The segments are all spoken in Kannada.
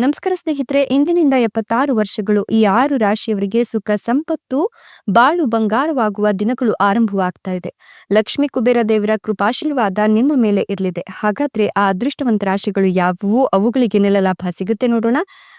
ನಮಸ್ಕಾರ ಸ್ನೇಹಿತರೆ, ಇಂದಿನಿಂದ ಎಪ್ಪತ್ತಾರು ವರ್ಷಗಳು ಈ ಆರು ರಾಶಿಯವರಿಗೆ ಸುಖ, ಸಂಪತ್ತು, ಬಾಳು, ಬಂಗಾರವಾಗುವ ದಿನಗಳು ಆರಂಭವಾಗ್ತಾ ಇದೆ. ಲಕ್ಷ್ಮಿ ಕುಬೇರ ದೇವರ ಕೃಪಾಶೀರ್ವಾದ ನಿಮ್ಮ ಮೇಲೆ ಇರಲಿದೆ. ಹಾಗಾದ್ರೆ ಆ ಅದೃಷ್ಟವಂತ ರಾಶಿಗಳು ಯಾವುವು? ಅವುಗಳಿಗೆ ನೆಲ ಲಾಭ ಸಿಗುತ್ತೆ ನೋಡೋಣ.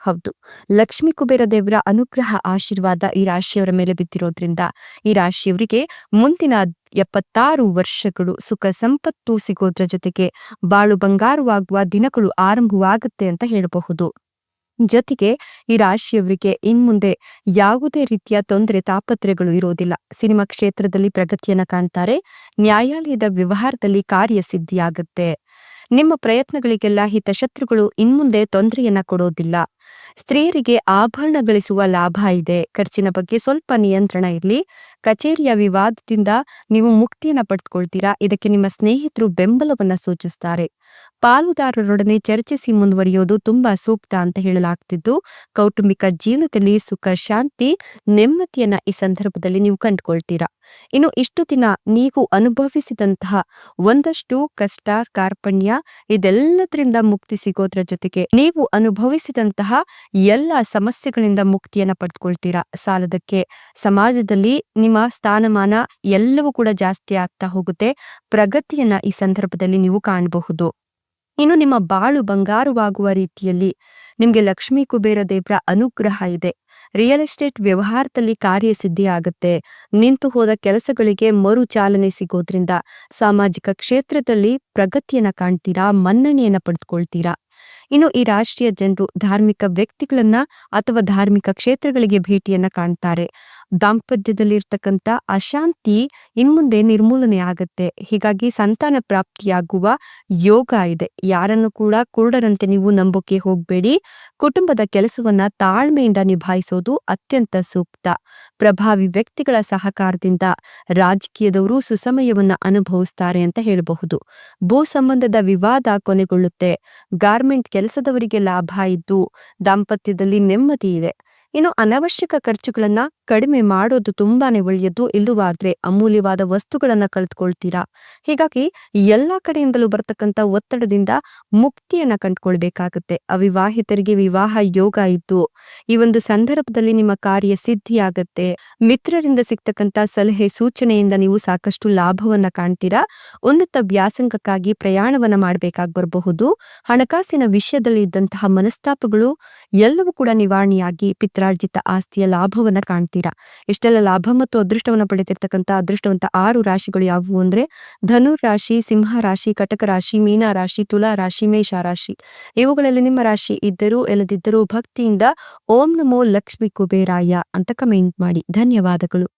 ಹೌದು. ಲಕ್ಷ್ಮೀ ಕುಬೇರ ದೇವರ ಅನುಗ್ರಹ ಆಶೀರ್ವಾದ ಈ ರಾಶಿಯವರ ಮೇಲೆ ಬಿದ್ದಿರೋದ್ರಿಂದ ಈ ರಾಶಿಯವರಿಗೆ ಮುಂದಿನ ಎಪ್ಪತ್ತಾರು ವರ್ಷಗಳು ಸುಖ ಸಂಪತ್ತು ಸಿಗೋದ್ರ ಜೊತೆಗೆ ಬಾಳು ಬಂಗಾರವಾಗುವ ದಿನಗಳು ಆರಂಭವಾಗುತ್ತೆ ಅಂತ ಹೇಳಬಹುದು. ಜೊತೆಗೆ ಈ ರಾಶಿಯವರಿಗೆ ಇನ್ಮುಂದೆ ಯಾವುದೇ ರೀತಿಯ ತೊಂದರೆ ತಾಪತ್ರೆಗಳು ಇರೋದಿಲ್ಲ. ಸಿನಿಮಾ ಕ್ಷೇತ್ರದಲ್ಲಿ ಪ್ರಗತಿಯನ್ನ ಕಾಣ್ತಾರೆ. ನ್ಯಾಯಾಲಯದ ವ್ಯವಹಾರದಲ್ಲಿ ಕಾರ್ಯಸಿದ್ಧಿಯಾಗುತ್ತೆ. ನಿಮ್ಮ ಪ್ರಯತ್ನಗಳಿಗೆಲ್ಲ ಹಿತಶತ್ರುಗಳು ಇನ್ಮುಂದೆ ತೊಂದರೆಯನ್ನ ಕೊಡೋದಿಲ್ಲ. ಸ್ತ್ರೀಯರಿಗೆ ಆಭರಣ ಗಳಿಸುವ ಲಾಭ ಇದೆ. ಖರ್ಚಿನ ಬಗ್ಗೆ ಸ್ವಲ್ಪ ನಿಯಂತ್ರಣ ಇರಲಿ. ಕಚೇರಿಯ ವಿವಾದದಿಂದ ನೀವು ಮುಕ್ತಿಯನ್ನ ಪಡೆದುಕೊಳ್ತೀರಾ ಇದಕ್ಕೆ ನಿಮ್ಮ ಸ್ನೇಹಿತರು ಬೆಂಬಲವನ್ನ ಸೂಚಿಸುತ್ತಾರೆ ಪಾಲುದಾರರೊಡನೆ ಚರ್ಚಿಸಿ ಮುಂದುವರಿಯೋದು ತುಂಬಾ ಸೂಕ್ತ ಅಂತ ಹೇಳಲಾಗ್ತಿದ್ದು, ಕೌಟುಂಬಿಕ ಜೀವನದಲ್ಲಿ ಸುಖ, ಶಾಂತಿ, ನೆಮ್ಮದಿಯನ್ನ ಈ ಸಂದರ್ಭದಲ್ಲಿ ನೀವು ಕಂಡುಕೊಳ್ತೀರಾ? ಇನ್ನು ಇಷ್ಟು ದಿನ ನೀವು ಅನುಭವಿಸಿದಂತಹ ಒಂದಷ್ಟು ಕಷ್ಟ, ಕಾರ್ಪಣ್ಯ ಇದೆಲ್ಲದರಿಂದ ಮುಕ್ತಿ ಸಿಗೋದ್ರ ಜೊತೆಗೆ ನೀವು ಅನುಭವಿಸಿದಂತಹ ಎಲ್ಲ ಸಮಸ್ಯೆಗಳಿಂದ ಮುಕ್ತಿಯನ್ನ ಪಡೆದುಕೊಳ್ತೀರಾ ಸಾಲದಕ್ಕೆ ಸಮಾಜದಲ್ಲಿ ನಿಮ್ಮ ಸ್ಥಾನಮಾನ ಎಲ್ಲವೂ ಕೂಡ ಜಾಸ್ತಿ ಆಗ್ತಾ ಹೋಗುತ್ತೆ. ಪ್ರಗತಿಯನ್ನ ಈ ಸಂದರ್ಭದಲ್ಲಿ ನೀವು ಕಾಣಬಹುದು. ಇನ್ನು ನಿಮ್ಮ ಬಾಳು ಬಂಗಾರವಾಗುವ ರೀತಿಯಲ್ಲಿ ನಿಮ್ಗೆ ಲಕ್ಷ್ಮೀ ಕುಬೇರ ದೇವರ ಅನುಗ್ರಹ ಇದೆ. ರಿಯಲ್ ಎಸ್ಟೇಟ್ ವ್ಯವಹಾರದಲ್ಲಿ ಕಾರ್ಯಸಿದ್ಧಿ ಆಗುತ್ತೆ. ನಿಂತು ಹೋದ ಕೆಲಸಗಳಿಗೆ ಮರು ಚಾಲನೆ ಸಿಗೋದ್ರಿಂದ ಸಾಮಾಜಿಕ ಕ್ಷೇತ್ರದಲ್ಲಿ ಪ್ರಗತಿಯನ್ನ ಕಾಣ್ತೀರಾ? ಮನ್ನಣೆಯನ್ನ ಪಡೆದುಕೊಳ್ತೀರಾ ಇನ್ನು ಈ ರಾಷ್ಟ್ರೀಯ ಜನರು ಧಾರ್ಮಿಕ ವ್ಯಕ್ತಿಗಳನ್ನ ಅಥವಾ ಧಾರ್ಮಿಕ ಕ್ಷೇತ್ರಗಳಿಗೆ ಭೇಟಿಯನ್ನ ಕಾಣ್ತಾರೆ. ದಾಂಪತ್ಯದಲ್ಲಿ ಇರ್ತಕ್ಕಂಥ ಅಶಾಂತಿ ಇನ್ಮುಂದೆ ನಿರ್ಮೂಲನೆ ಆಗತ್ತೆ. ಹೀಗಾಗಿ ಸಂತಾನ ಪ್ರಾಪ್ತಿಯಾಗುವ ಯೋಗ ಇದೆ. ಯಾರನ್ನು ಕೂಡ ಕುರುಡರಂತೆ ನೀವು ನಂಬೋಕೆ ಹೋಗ್ಬೇಡಿ. ಕುಟುಂಬದ ಕೆಲಸವನ್ನ ತಾಳ್ಮೆಯಿಂದ ನಿಭಾಯಿಸೋದು ಅತ್ಯಂತ ಸೂಕ್ತ. ಪ್ರಭಾವಿ ವ್ಯಕ್ತಿಗಳ ಸಹಕಾರದಿಂದ ರಾಜಕೀಯದವರು ಸುಸಮಯವನ್ನ ಅನುಭವಿಸ್ತಾರೆ ಅಂತ ಹೇಳಬಹುದು. ಭೂ ಸಂಬಂಧದ ವಿವಾದ ಕೊನೆಗೊಳ್ಳುತ್ತೆ. ಗಾರ್ಮೆಂಟ್ ಕೆಲಸದವರಿಗೆ ಲಾಭ ಇದ್ದು ದಾಂಪತ್ಯದಲ್ಲಿ ನೆಮ್ಮದಿ ಇದೆ. ಇನ್ನು ಅನವಶ್ಯಕ ಖರ್ಚುಗಳನ್ನ ಕಡಿಮೆ ಮಾಡೋದು ತುಂಬಾನೇ ಒಳ್ಳೆಯದು. ಇಲ್ಲವಾದ್ರೆ ಅಮೂಲ್ಯವಾದ ವಸ್ತುಗಳನ್ನ ಕಳೆದುಕೊಳ್ತೀರಾ? ಹೀಗಾಗಿ ಎಲ್ಲಾ ಕಡೆಯಿಂದಲೂ ಬರ್ತಕ್ಕಂಥ ಒತ್ತಡದಿಂದ ಮುಕ್ತಿಯನ್ನ ಕಂಡುಕೊಳ್ಬೇಕಾಗತ್ತೆ. ಅವಿವಾಹಿತರಿಗೆ ವಿವಾಹ ಯೋಗ ಇದ್ದು, ಈ ಒಂದು ಸಂದರ್ಭದಲ್ಲಿ ನಿಮ್ಮ ಕಾರ್ಯ ಸಿದ್ಧಿಯಾಗತ್ತೆ. ಮಿತ್ರರಿಂದ ಸಿಗ್ತಕ್ಕಂತ ಸಲಹೆ, ಸೂಚನೆಯಿಂದ ನೀವು ಸಾಕಷ್ಟು ಲಾಭವನ್ನ ಕಾಣ್ತೀರಾ? ಉನ್ನತ ವ್ಯಾಸಂಗಕ್ಕಾಗಿ ಪ್ರಯಾಣವನ್ನ ಮಾಡಬೇಕಾಗಿ ಬರಬಹುದು. ಹಣಕಾಸಿನ ವಿಷಯದಲ್ಲಿ ಇದ್ದಂತಹ ಮನಸ್ತಾಪಗಳು ಎಲ್ಲವೂ ಕೂಡ ನಿವಾರಣೆಯಾಗಿ ಪಿತ್ರಾರ್ಜಿತ ಆಸ್ತಿಯ ಲಾಭವನ್ನ ಕಾಣ್ತೀರಾ? ಇಷ್ಟೆಲ್ಲ ಲಾಭ ಮತ್ತು ಅದೃಷ್ಟವನ್ನ ಪಡೆದಿರ್ತಕ್ಕಂಥ ಅದೃಷ್ಟವಂತ ಆರು ರಾಶಿಗಳು ಯಾವುವು ಅಂದ್ರೆ ಧನು ರಾಶಿ, ಸಿಂಹ ರಾಶಿ, ಕಟಕ ರಾಶಿ, ಮೀನ ರಾಶಿ, ತುಲಾ ರಾಶಿ, ಮೇಷ ರಾಶಿ. ಇವುಗಳಲ್ಲಿ ನಿಮ್ಮ ರಾಶಿ ಇದ್ದರೂ ಇಲ್ಲದಿದ್ದರೂ ಭಕ್ತಿಯಿಂದ ಓಂ ನಮೋ ಲಕ್ಷ್ಮಿ ಕುಬೇರಾಯ ಅಂತ ಕಮೆಂಟ್ ಮಾಡಿ. ಧನ್ಯವಾದಗಳು.